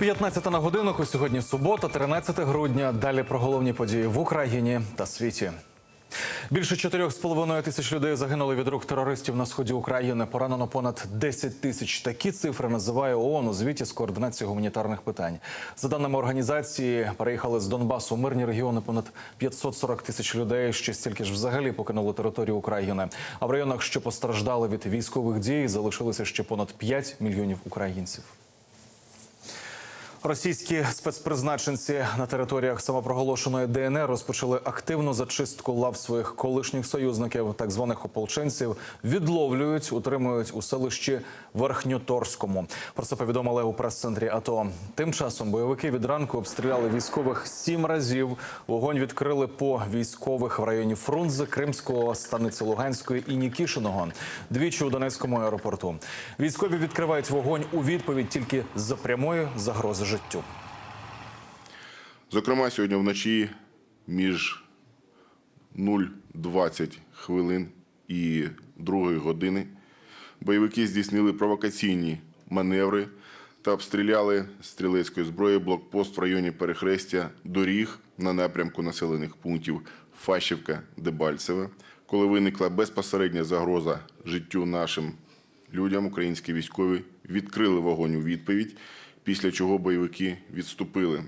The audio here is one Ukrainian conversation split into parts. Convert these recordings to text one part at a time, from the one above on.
15 на годинку. Сьогодні субота, 13 грудня. Далі про головні події в Україні та світі. Більше 4,5 тисяч людей загинули від рук терористів на сході України. Поранено понад 10 тисяч. Такі цифри називає ООН у звіті з координації гуманітарних питань. За даними організації, переїхали з Донбасу мирні регіони понад 540 тисяч людей. Ще стільки ж взагалі покинули територію України. А в районах, що постраждали від військових дій, залишилося ще понад 5 мільйонів українців. Російські спецпризначенці на територіях самопроголошеної ДНР розпочали активну зачистку лав своїх колишніх союзників, так званих ополченців, відловлюють, утримують у селищі Верхньоторському. Про це повідомили у прес-центрі АТО. Тим часом бойовики від ранку обстріляли військових сім разів. Вогонь відкрили по військових в районі Фрунзе, Кримського, станиці Луганської і Нікішиного. Двічі у Донецькому аеропорту. Військові відкривають вогонь у відповідь тільки за прямої загрози життю. Зокрема, сьогодні вночі між 0,20 хвилин і 2 години бойовики здійснили провокаційні маневри та обстріляли стрілецької зброї блокпост в районі перехрестя доріг на напрямку населених пунктів Фащівка, Дебальцеве. Коли виникла безпосередня загроза життю нашим людям, українські військові відкрили вогонь у відповідь, після чого бойовики відступили.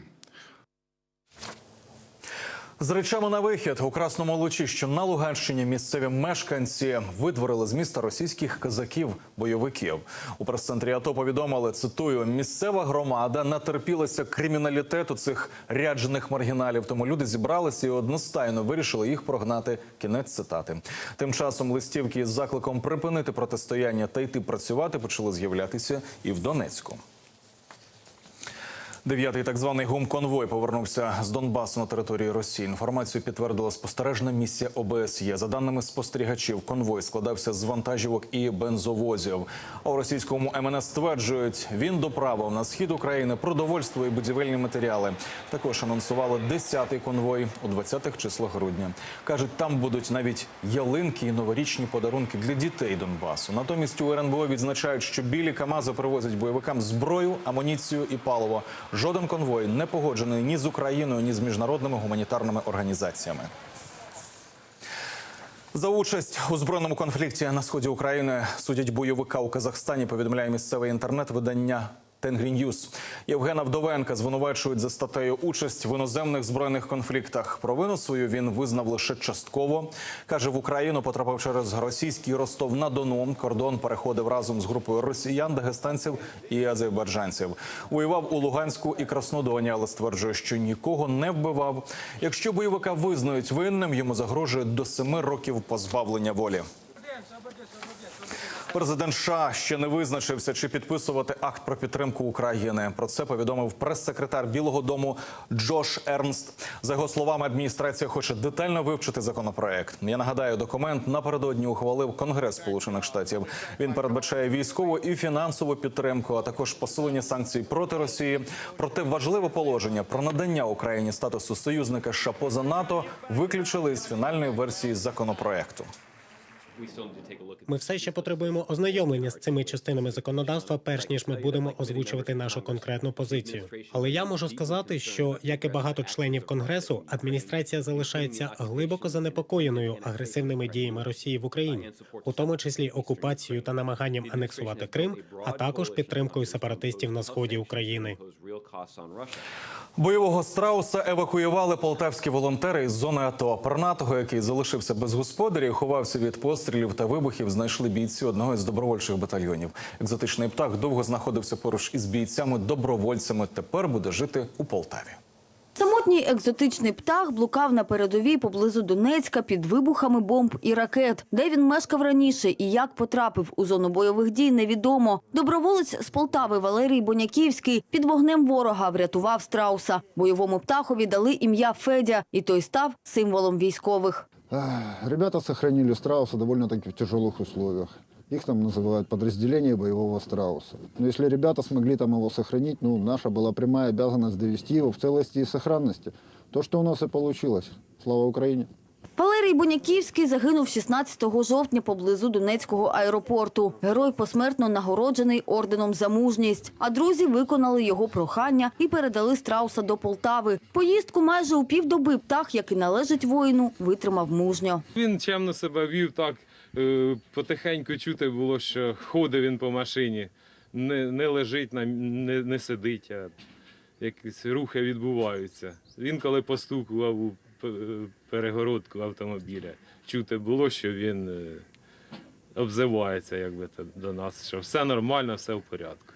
З речами на вихід у Красному Лучі, що на Луганщині місцеві мешканці видворили з міста російських казаків-бойовиків. У прес-центрі АТО повідомили, цитую, місцева громада натерпілася криміналітету цих ряджених маргіналів. Тому люди зібралися і одностайно вирішили їх прогнати. Кінець цитати. Тим часом листівки із закликом припинити протистояння та йти працювати почали з'являтися і в Донецьку. Дев'ятий так званий гумконвой повернувся з Донбасу на території Росії. Інформацію підтвердила спостережна місія ОБСЄ. За даними спостерігачів, конвой складався з вантажівок і бензовозів. А у російському МНС стверджують, він доправив на схід України продовольство і будівельні матеріали. Також анонсували 10-й конвой у 20-х числах грудня. кажуть, там будуть навіть ялинки і новорічні подарунки для дітей Донбасу. Натомість у РНБО відзначають, що білі Камази привозять бойовикам зброю, амуніцію і паливо. Жоден конвой не погоджений ні з Україною, ні з міжнародними гуманітарними організаціями. За участь у збройному конфлікті на сході України судять бойовика у Казахстані. Повідомляє місцеве інтернет-видання Тенгрі Ньюс. Євгена Вдовенка звинувачують за статтею участь в іноземних збройних конфліктах. Провину свою він визнав лише частково. каже, в Україну потрапив через російський Ростов на Дону. Кордон переходив разом з групою росіян, дагестанців і азербайджанців. Воював у Луганську і Краснодоні, але стверджує, що нікого не вбивав. Якщо бойовика визнають винним, йому загрожує до семи років позбавлення волі. Президент США ще не визначився, чи підписувати акт про підтримку України. Про це повідомив прес-секретар Білого Дому Джош Ернст. За його словами, адміністрація хоче детально вивчити законопроект. Я нагадаю, документ напередодні ухвалив Конгрес Сполучених Штатів. Він передбачає військову і фінансову підтримку, а також посилення санкцій проти Росії. Проте важливе положення про надання Україні статусу союзника США поза НАТО виключили із фінальної версії законопроекту. Ми все ще потребуємо ознайомлення з цими частинами законодавства, перш ніж ми будемо озвучувати нашу конкретну позицію. Але я можу сказати, що як і багато членів конгресу, адміністрація залишається глибоко занепокоєною агресивними діями Росії в Україні, у тому числі окупацією та намаганням анексувати Крим, а також підтримкою сепаратистів на сході України. Бойового страуса евакуювали полтавські волонтери із зони АТО. Пернатого, який залишився без господарів, ховався від пострілів та вибухів. Знайшли бійці одного із добровольчих батальйонів. Екзотичний птах довго знаходився поруч із бійцями-добровольцями. Тепер буде жити у Полтаві. Самотній екзотичний птах блукав на передовій поблизу Донецька під вибухами бомб і ракет. Де він мешкав раніше і як потрапив у зону бойових дій, невідомо. Доброволець з Полтави Валерій Боняківський під вогнем ворога врятував страуса. Бойовому птахові дали ім'я Федя, і той став символом військових. Ребята сохранили страуса довольно-таки в тяжелых условиях. Их там называют подразделение боевого страуса. Но если ребята смогли там его сохранить, ну, наша была прямая обязанность довести его в целости и сохранности. То, что у нас и получилось. Слава Украине! Валерій Боняківський загинув 16 жовтня поблизу Донецького аеропорту. Герой посмертно нагороджений орденом за мужність. А друзі виконали його прохання і передали страуса до Полтави. Поїздку майже у півдоби птах, як і належить воїну, витримав мужньо. Він чемно себе вів так, потихеньку чути було, що ходить він по машині, не, не лежить, не, не сидить, а якісь рухи відбуваються. Він коли постукував у перегородку автомобіля, чути було, що він е, обзивається якби, до нас, що все нормально, все в порядку.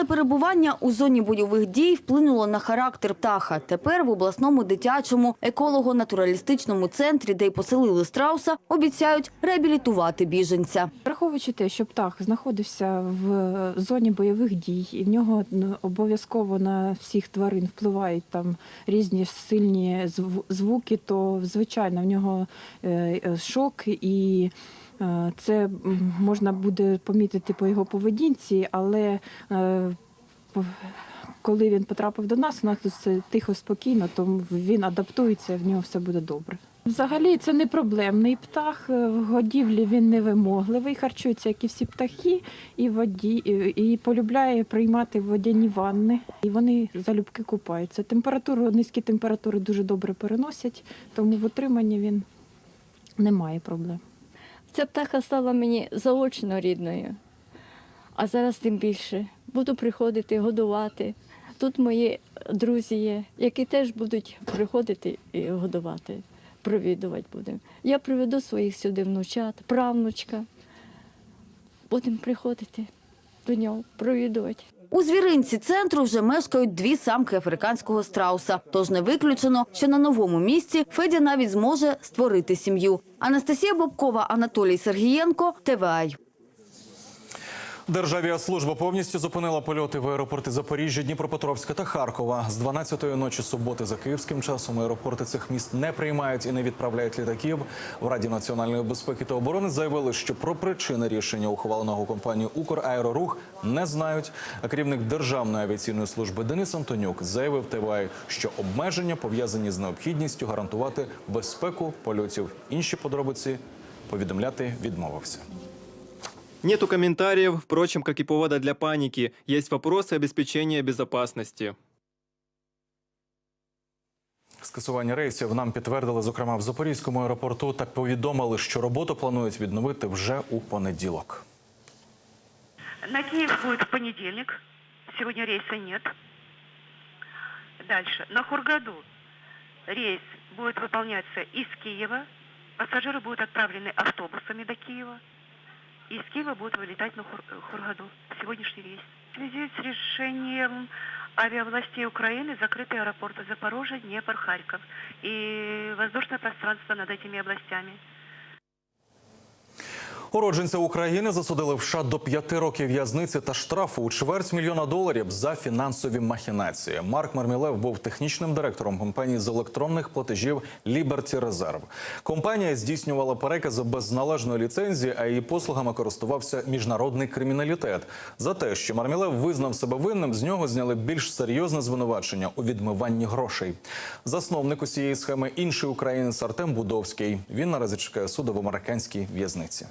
Тривале перебування у зоні бойових дій вплинуло на характер птаха. Тепер в обласному дитячому еколого-натуралістичному центрі, де й поселили страуса, обіцяють реабілітувати біженця. Враховуючи те, що птах знаходився в зоні бойових дій, і в нього обов'язково на всіх тварин впливають там різні сильні звуки, то звичайно в нього е, е, шок і. е, Це можна буде помітити по його поведінці, але коли він потрапив до нас, у нас тут все тихо, спокійно, то він адаптується, в нього все буде добре. Взагалі це не проблемний птах. В годівлі він невимогливий, харчується, як і всі птахи, і, воді, і полюбляє приймати водяні ванни. І вони залюбки купаються. Температуру, низькі температури дуже добре переносять, тому в утриманні він не має проблем. Ця птаха стала мені заочно рідною, а зараз тим більше. Буду приходити, годувати. Тут мої друзі є, які теж будуть приходити і годувати, провідувати будемо. Я приведу своїх сюди внучат, правнучка. Будемо приходити до нього, провідувати. У звіринці центру вже мешкають дві самки африканського страуса. Тож не виключено, що на новому місці Федя навіть зможе створити сім'ю. Анастасія Бобкова, Анатолій Сергієнко, ТВАЙ. Державіаслужба повністю зупинила польоти в аеропорти Запоріжжя, Дніпропетровська та Харкова. З 12-ї ночі суботи за київським часом аеропорти цих міст не приймають і не відправляють літаків. В Раді національної безпеки та оборони заявили, що про причини рішення ухваленого компанією «Украерорух» не знають. А керівник Державної авіаційної служби Денис Антонюк заявив ТВА, що обмеження пов'язані з необхідністю гарантувати безпеку польотів. Інші подробиці повідомляти відмовився. Нету комментариев, впрочем, как и повода для паники. Есть вопросы обеспечения безопасности. Скасування рейсів нам підтвердили, зокрема в Запорізькому аеропорту, та повідомили, що роботу планують відновити вже у понеділок. На Киев будет в понедельник. Сегодня рейса нет. Дальше. На Хургаду рейс будет выполняться из Киева. Пассажиры будут отправлены автобусами до Киева. И из Киева будут вылетать на Хур- Хургаду. Сегодняшний рейс. В связи с решением авиавластей Украины закрыты аэропорты Запорожье, Днепр, Харьков. И воздушное пространство над этими областями. Уродженця України засудили в США до п'яти років в'язниці та штрафу у чверть мільйона доларів за фінансові махінації. Марк Мармілев був технічним директором компанії з електронних платежів Liberty Reserve. Компанія здійснювала перекази без належної ліцензії, а її послугами користувався міжнародний криміналітет. За те, що Мармілев визнав себе винним, з нього зняли більш серйозне звинувачення у відмиванні грошей. Засновник усієї схеми інший українець Артем Будовський. Він наразі чекає суду в американській в'язниці.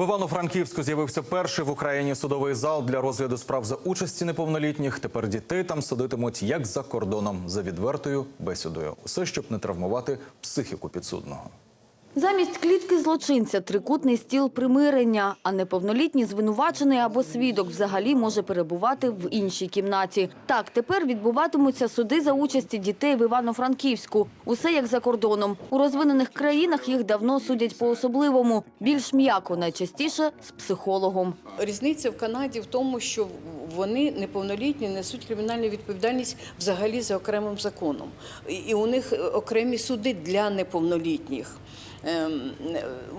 В Івано-Франківську з'явився перший в Україні судовий зал для розгляду справ за участі неповнолітніх. Тепер дітей там судитимуть як за кордоном за відвертою бесідою. Усе щоб не травмувати психіку підсудного. Замість клітки злочинця трикутний стіл примирення, а неповнолітній звинувачений або свідок взагалі може перебувати в іншій кімнаті. Так, тепер відбуватимуться суди за участі дітей в Івано-Франківську. Усе як за кордоном. У розвинених країнах їх давно судять по-особливому. Більш м'яко, найчастіше з психологом. Різниця в Канаді в тому, що вони неповнолітні несуть кримінальну відповідальність взагалі за окремим законом. І- у них окремі суди для неповнолітніх. Ем,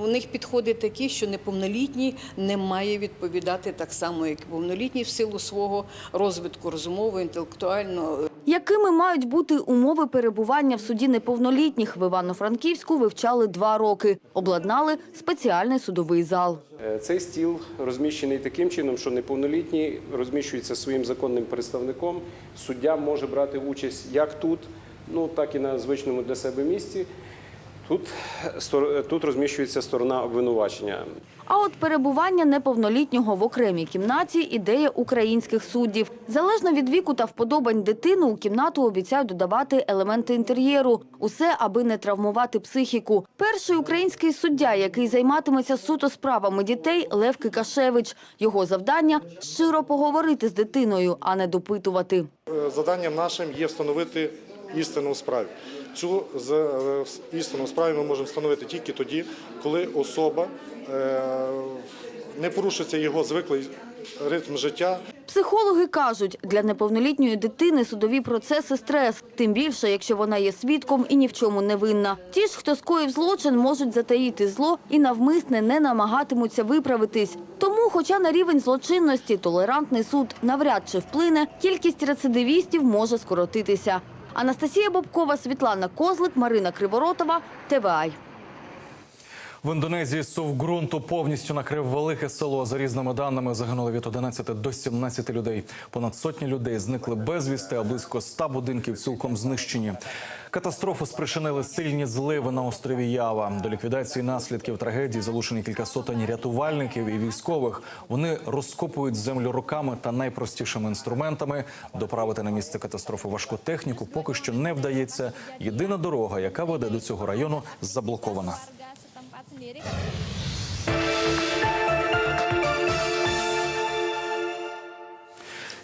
У них підходи такі, що неповнолітній не має відповідати так само, як і повнолітній, в силу свого розвитку розумового, інтелектуального, Якими мають бути умови перебування в суді неповнолітніх в Івано-Франківську вивчали два роки. Обладнали спеціальний судовий зал. Е, Цей стіл розміщений таким чином, що неповнолітній розміщується своїм законним представником. Суддя може брати участь як тут, ну так і на звичному для себе місці. Тут, стор- тут розміщується сторона обвинувачення. А от перебування неповнолітнього в окремій кімнаті – ідея українських суддів. Залежно від віку та вподобань дитини, у кімнату обіцяють додавати елементи інтер'єру. Усе, аби не травмувати психіку. Перший український суддя, який займатиметься суто справами дітей – Лев Кикашевич. Його завдання – щиро поговорити з дитиною, а не допитувати. Е, Заданням нашим є встановити істину у справі. Цю е, істину справі ми можемо встановити тільки тоді, коли особа е, не порушиться його звиклий ритм життя, Психологи кажуть, для неповнолітньої дитини судові процеси – стрес. Тим більше, якщо вона є свідком і ні в чому не винна. Ті ж, хто скоїв злочин, можуть затаїти зло і навмисне не намагатимуться виправитись. Тому, хоча на рівень злочинності толерантний суд навряд чи вплине, кількість рецидивістів може скоротитися. Анастасія Бобкова, Світлана Козлик, Марина Криворотова, ТВАЙ. В Індонезії сув ґрунту повністю накрив велике село. За різними даними загинули від 11 до 17 людей. Понад сотні людей зникли безвісти, а близько ста будинків цілком знищені. Катастрофу спричинили сильні зливи на острові Ява. До ліквідації наслідків трагедії залучені кілька сотень рятувальників і військових. Вони розкопують землю руками та найпростішими інструментами. Доправити на місце катастрофи важку техніку поки що не вдається. Єдина дорога, яка веде до цього району, заблокована.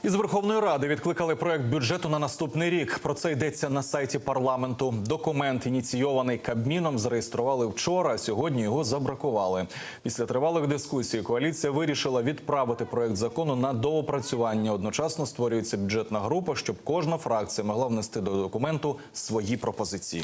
Із Верховної Ради відкликали проект бюджету на наступний рік. Про це йдеться на сайті парламенту. Документ, ініційований Кабміном, зареєстрували вчора. а Сьогодні його забракували. Після тривалих дискусій коаліція вирішила відправити проект закону на доопрацювання. Одночасно створюється бюджетна група, щоб кожна фракція могла внести до документу свої пропозиції.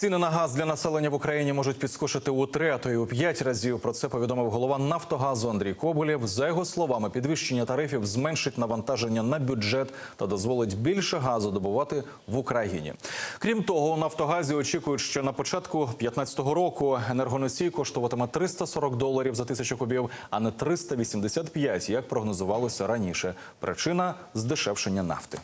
Ціни на газ для населення в Україні можуть підскочити у три, а то й у п'ять разів. Про це повідомив голова Нафтогазу Андрій Коболєв. За його словами, підвищення тарифів зменшить навантаження на бюджет та дозволить більше газу добувати в Україні. Крім того, у Нафтогазі очікують, що на початку 2015 року енергоносій коштуватиме 340 доларів за тисячу кубів, а не 385, як прогнозувалося раніше. Причина здешевшення нафти.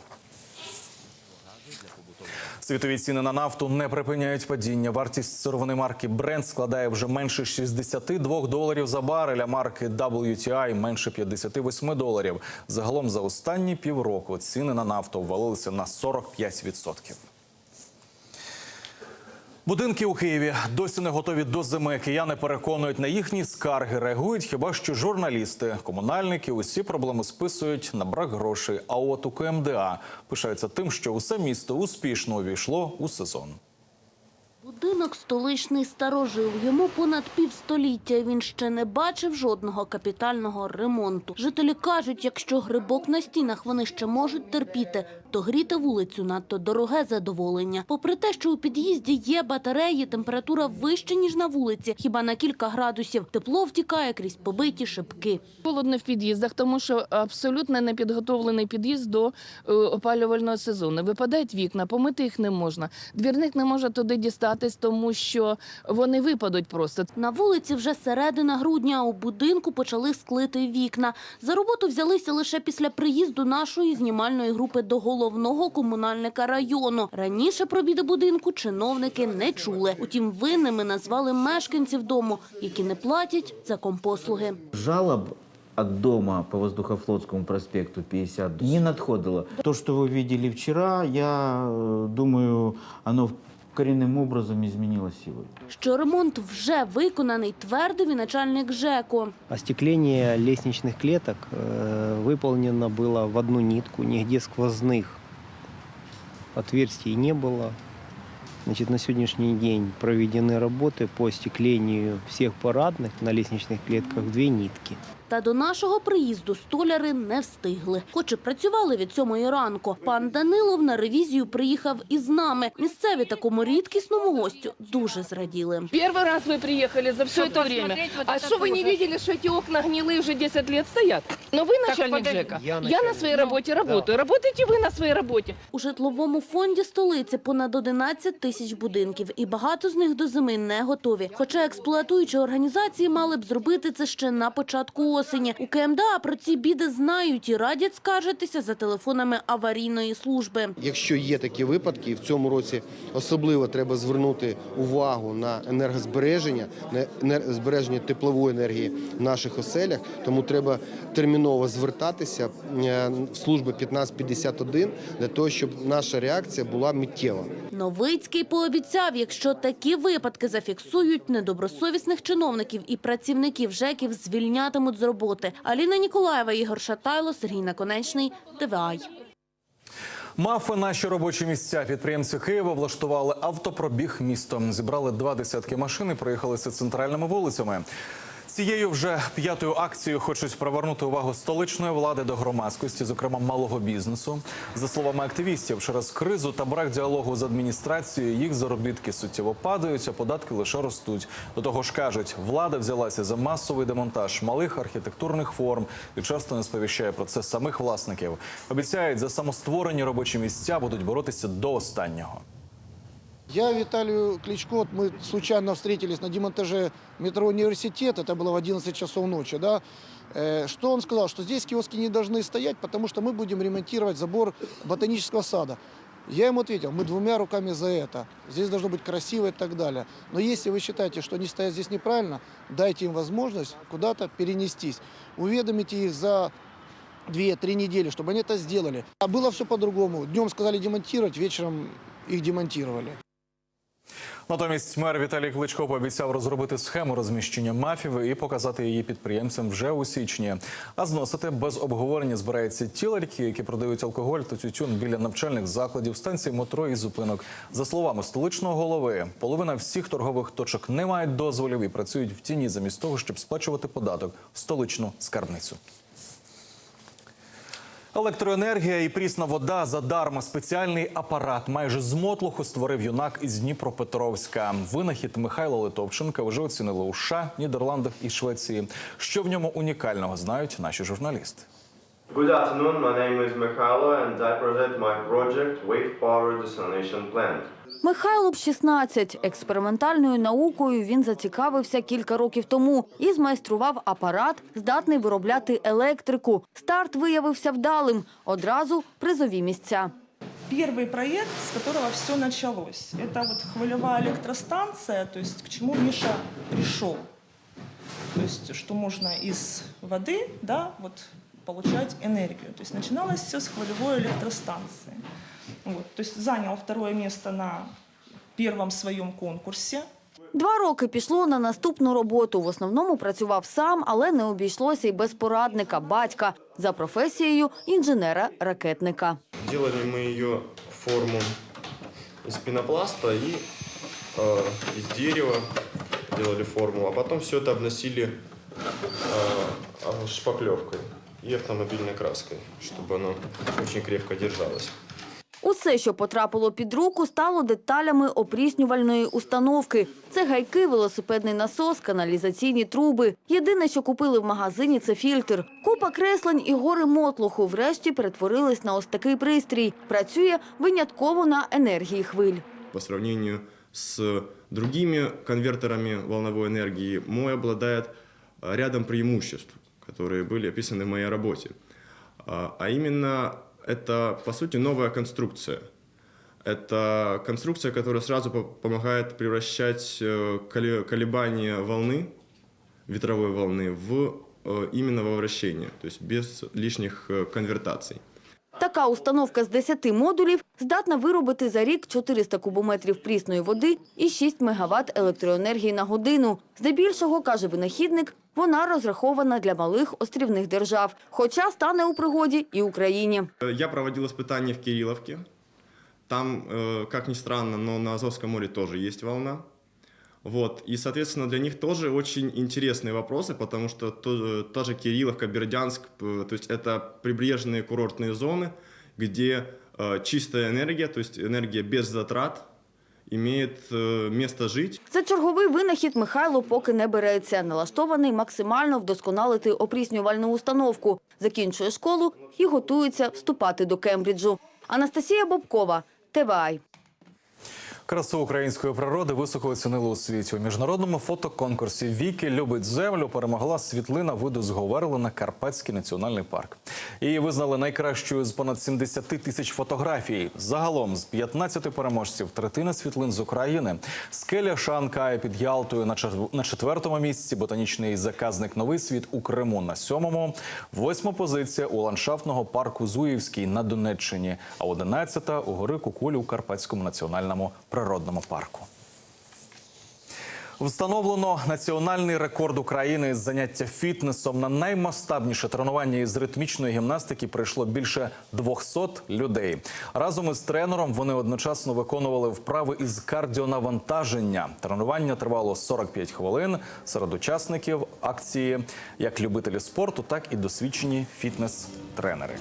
Світові ціни на нафту не припиняють падіння. Вартість сировини марки Brent складає вже менше 62 доларів за барель, а марки WTI – менше 58 доларів. Загалом за останні півроку ціни на нафту ввалилися на 45%. Будинки у Києві досі не готові до зими. Кияни переконують на їхні скарги. Реагують хіба що журналісти. Комунальники усі проблеми списують на брак грошей. А от у КМДА пишаються тим, що усе місто успішно увійшло у сезон. Будинок столичний старожив. Йому понад півстоліття. Він ще не бачив жодного капітального ремонту. Жителі кажуть, якщо грибок на стінах вони ще можуть терпіти, то гріти вулицю надто дороге задоволення. Попри те, що у під'їзді є батареї, температура вища ніж на вулиці, хіба на кілька градусів. Тепло втікає крізь побиті шибки. Холодно в під'їздах, тому що абсолютно не підготовлений під'їзд до е, опалювального сезону. Випадають вікна, помити їх не можна. Двірник не може туди дістатись, тому що вони випадуть просто. На вулиці вже середина грудня, а у будинку почали склити вікна. За роботу взялися лише після приїзду нашої знімальної групи до головного комунальника району. Раніше про біди будинку чиновники не чули. Утім, винними назвали мешканців дому, які не платять за компослуги. Жалоб от дома по Воздухофлотскому проспекту 50 не надходило. То, что вы видели вчера, я э, думаю, оно коренным образом изменилось сегодня. Що ремонт вже виконаний, твердив і начальник ЖЕКу. Остекление лестничных клеток э, выполнено было в одну нитку, нигде сквозных отверстий не было. Значит, на сегодняшний день проведены работы по остеклению всех парадных на лестничных клетках в две нитки. Та до нашого приїзду столяри не встигли. Хоч і працювали від сьомої ранку. Пан Данилов на ревізію приїхав із нами. Місцеві такому рідкісному гостю дуже зраділи. Первый раз вы приехали за все это время. А что вы не видели, что эти окна гнилые уже 10 лет стоят? Но вы начальник ЖЭКа. Я Я на начальник. своей работе работаю. Работаете вы на своей работе. У житловому фонді столиці понад 11 тисяч будинків, і багато з них до зими не готові. Хоча експлуатуючі організації мали б зробити це ще на початку осені. У КМДА про ці біди знають і радять скаржитися за телефонами аварійної служби. Якщо є такі випадки, і в цьому році особливо треба звернути увагу на енергозбереження, на збереження теплової енергії в наших оселях, тому треба терміново звертатися е, в службу 1551 для того, щоб наша реакція була миттєва. Новицький пообіцяв, якщо такі випадки зафіксують, недобросовісних чиновників і працівників ЖЕКів звільнятимуть з роботи. Аліна Ніколаєва, Ігор Шатайло, Сергій Наконечний, ТВАЙ. Мафи наші робочі місця. Підприємці Києва влаштували автопробіг містом. Зібрали два десятки машин і проїхалися центральними вулицями. Цією вже п'ятою акцією хочуть привернути увагу столичної влади до громадськості, зокрема малого бізнесу. За словами активістів, через кризу та брак діалогу з адміністрацією їх заробітки суттєво падають, а податки лише ростуть. До того ж кажуть, влада взялася за масовий демонтаж малих архітектурних форм і часто не сповіщає про це самих власників. Обіцяють, за самостворені робочі місця будуть боротися до останнього. Я Виталию Кличко, мы случайно встретились на демонтаже метро «Университет», это было в 11 часов ночи, да. Э, Что он сказал? Что здесь киоски не должны стоять, потому что мы будем ремонтировать забор ботанического сада. Я ему ответил, мы двумя руками за это. Здесь должно быть красиво и так далее. Но если вы считаете, что они стоят здесь неправильно, дайте им возможность куда-то перенестись. Уведомите их за две-три недели, чтобы они это сделали. А было все по-другому. Днем сказали демонтировать, вечером их демонтировали. Натомість мер Віталій Кличко пообіцяв розробити схему розміщення мафів і показати її підприємцям вже у січні. А зносити без обговорення збираються ті ларьки, які продають алкоголь та тютюн біля навчальних закладів, станцій метро і зупинок. За словами столичного голови, половина всіх торгових точок не мають дозволів і працюють в тіні замість того, щоб сплачувати податок в столичну скарбницю. Електроенергія і прісна вода задарма. Спеціальний апарат майже з мотлуху створив юнак із Дніпропетровська. Винахід Михайла Литовченка вже оцінили у США, Нідерландах і Швеції. Що в ньому унікального знають наші журналісти. Good afternoon, my name is Mikhailo and I present my project Wave Power Desalination Plant. Михайло б 16. Експериментальною наукою він зацікавився кілька років тому і змайстрував апарат, здатний виробляти електрику. Старт виявився вдалим. Одразу призові місця. Первый проект, с которого все началось, это вот хвылевая электростанция, то есть к чему Миша пришел. То есть, что можно из воды, да, вот, получать энергию. То есть начиналось все с хвылевой электростанции. Вот, то есть занял второе место на первом своем конкурсе. Два роки пішло на наступну роботу. В основному працював сам, але не обійшлося й без порадника, батька, за професією інженера-ракетника. Делали мы ее форму из пенопласта и э, из дерева делали форму, а потом все это обносили э, э, шпаклевкой и автомобильной краской, чтобы оно очень крепко держалось. Усе, що потрапило під руку, стало деталями опріснювальної установки. Це гайки, велосипедний насос, каналізаційні труби. Єдине, що купили в магазині, це фільтр. Купа креслень і гори мотлуху врешті перетворились на ось такий пристрій. Працює винятково на енергії хвиль. По сравнению с другими конвертерами волновой энергии, мой обладает а, рядом преимуществ, которые были описаны в моей работе. А а именно, это, по сути, новая конструкция. Это конструкция, которая сразу по- помогает превращать э, коле- колебания волны, ветровой волны, в э, именно во вращение, то есть без лишних э, конвертаций. Така установка з 10 модулів здатна виробити за рік 400 кубометрів прісної води і 6 мегаватт електроенергії на годину. Здебільшого, каже винахідник, вона розрахована для малих острівних держав, хоча стане у пригоді і Україні. Э, Я проводил испытания в Кирилловке. Там, э, как ни странно, но на Азовском море тоже есть волна. Вот. И, соответственно, для них тоже очень интересные вопросы, потому что то- та же Кирилловка, Бердянск, п- то есть это прибрежные курортные зоны, где э, чистая энергия, то есть энергия без затрат, имеет э, место жить. За черговий винахід Михайло поки не береться. Налаштований максимально вдосконалити опріснювальну установку. Закінчує школу і готується вступати до Кембриджу. Анастасія Бобкова, ТВАЙ. Красу української природи високо оцінили у світі. У міжнародному фотоконкурсі Віки любить землю перемогла світлина виду з Говерлина Карпатський національний парк. Її визнали найкращою з понад 70 тисяч фотографій. Загалом з 15 переможців третина світлин з України. Скеля Шанкая під Ялтою на четвертому місці. Ботанічний заказник Новий світ у Криму на сьомому. Восьма позиція у ландшафтного парку Зуївський на Донеччині. А одинадцята у гори Кукулі у Карпатському національному природному парку. Встановлено національний рекорд України з заняття фітнесом. На наймасштабніше тренування із ритмічної гімнастики прийшло більше 200 людей. Разом із тренером вони одночасно виконували вправи із кардіонавантаження. Тренування тривало 45 хвилин. Серед учасників акції як любителі спорту, так і досвідчені фітнес-тренери.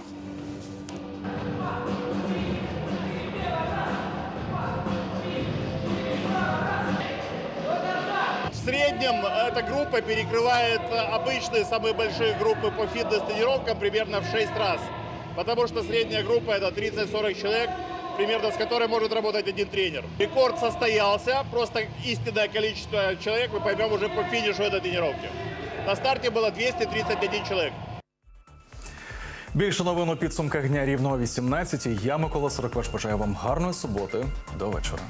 среднем эта группа перекрывает э, обычные самые большие группы по фитнес-тренировкам примерно в 6 раз. Потому что средняя группа это 30-40 человек, примерно с которой может работать один тренер. Рекорд состоялся, просто истинное количество человек мы поймем уже по финишу этой тренировки. На старте было 231 человек. Більше новин у підсумках дня рівного 18. Я Микола Сорокваш бажаю вам гарної суботи. До вечора.